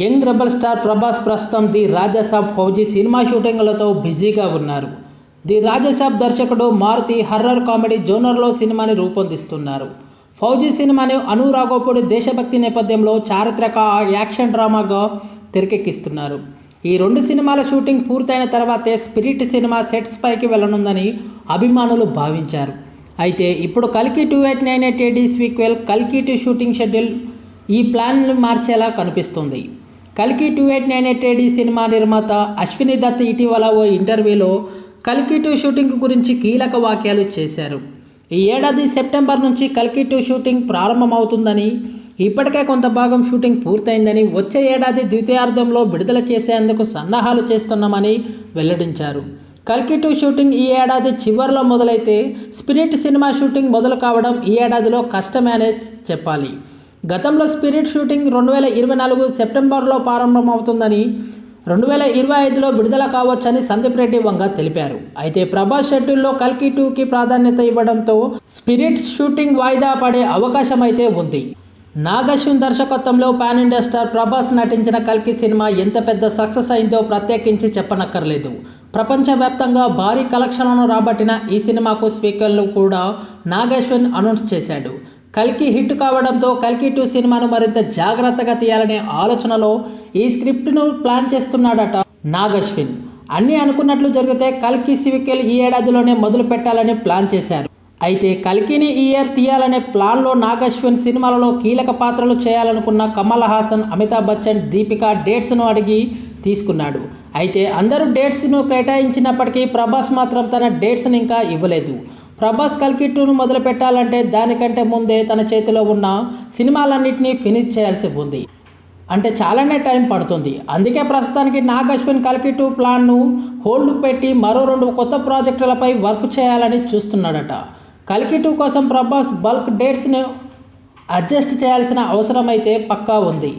Young rebel star Prabhas ప్రస్తుతం the Rajasaab Fauji cinema షూటింగ్లతో బిజీగా ఉన్నారు. ది రాజాసాబ్ దర్శకుడు మారుతి హర్రర్ కామెడీ జోనర్లో సినిమాని రూపొందిస్తున్నారు. ఫౌజీ సినిమాని అనురాగోపుడి దేశభక్తి నేపథ్యంలో చారిత్రక యాక్షన్ డ్రామాగా తెరకెక్కిస్తున్నారు. ఈ రెండు సినిమాల షూటింగ్ పూర్తయిన తర్వాతే స్పిరిట్ సినిమా సెట్స్ పైకి వెళ్ళనుందని అభిమానులు భావించారు. అయితే ఇప్పుడు కల్కి టూ ఎయిట్ నైన్ ఎయిట్ ఏడీ స్వీక్వెల్ కల్కి టూ షూటింగ్ షెడ్యూల్ ఈ ప్లాన్ను మార్చేలా కనిపిస్తుంది. కల్కి టూ ఎయిట్ నైన్ ఎయిట్ ఏడీ సినిమా నిర్మాత అశ్విని దత్ ఇటీవల ఓ ఇంటర్వ్యూలో కల్కి టూ షూటింగ్ గురించి కీలక వాక్యాలు చేశారు. ఈ ఏడాది సెప్టెంబర్ నుంచి కల్కి టూ షూటింగ్ ప్రారంభమవుతుందని ఇప్పటికే కొంత భాగం షూటింగ్ పూర్తయిందని వచ్చే ఏడాది ద్వితీయార్థంలో విడుదల చేసేందుకు సన్నాహాలు చేస్తున్నామని వెల్లడించారు. కల్కి టూ షూటింగ్ ఈ ఏడాది చివరిలో మొదలైతే స్పిరిట్ సినిమా షూటింగ్ మొదలు కావడం ఈ ఏడాదిలో కష్టమే అనే చెప్పాలి. గతంలో స్పిరిట్ షూటింగ్ రెండు వేల ఇరవై నాలుగు సెప్టెంబర్లో ప్రారంభమవుతుందని రెండు వేల ఇరవై ఐదులో విడుదల కావచ్చని సందీప్ రెడ్డి వంగ తెలిపారు. అయితే ప్రభాస్ షెడ్యూల్లో కల్కి టూకి ప్రాధాన్యత ఇవ్వడంతో స్పిరిట్ షూటింగ్ వాయిదా పడే అవకాశం అయితే ఉంది. నాగశ్విన్ దర్శకత్వంలో పాన్ ఇండియా స్టార్ ప్రభాస్ నటించిన కల్కి సినిమా ఎంత పెద్ద సక్సెస్ అయిందో ప్రత్యేకించి చెప్పనక్కర్లేదు. ప్రపంచవ్యాప్తంగా భారీ కలెక్షన్లను రాబట్టిన ఈ సినిమాకు స్పీకర్లు కూడా నాగశ్విన్ అనౌన్స్ చేశాడు. కల్కి హిట్ కావడంతో కల్కి టూ సినిమాను మరింత జాగ్రత్తగా తీయాలనే ఆలోచనలో ఈ స్క్రిప్ట్ను ప్లాన్ చేస్తున్నాడట నాగశ్విన్. అన్నీ అనుకున్నట్లు జరిగితే కల్కి సివికెల్ ఈ ఏడాదిలోనే మొదలు పెట్టాలని ప్లాన్ చేశారు. అయితే కల్కిని ఈ ఇయర్ తీయాలనే ప్లాన్లో నాగశ్విన్ సినిమాలలో కీలక పాత్రలు చేయాలనుకున్న కమల్ హాసన్ అమితాబ్ బచ్చన్ దీపిక డేట్స్ను అడిగి తీసుకున్నాడు. అయితే అందరూ డేట్స్ను కేటాయించినప్పటికీ ప్రభాస్ మాత్రం తన డేట్స్ని ఇంకా ఇవ్వలేదు. ప్రభాస్ కల్కి టూను మొదలు పెట్టాలంటే దానికంటే ముందే తన చేతిలో ఉన్న సినిమాలన్నింటినీ ఫినిష్ చేయాల్సి ఉంది. అంటే చాలానే టైం పడుతుంది. అందుకే ప్రస్తుతానికి నాగ్ అశ్విన్ కల్కి టూ ప్లాన్ను హోల్డ్ పెట్టి మరో రెండు కొత్త ప్రాజెక్టులపై వర్క్ చేయాలని చూస్తున్నాడట. కల్కిటు కోసం ప్రభాస్ బల్క్ డేట్స్ను అడ్జస్ట్ చేయాల్సిన అవసరం అయితే పక్కా ఉంది.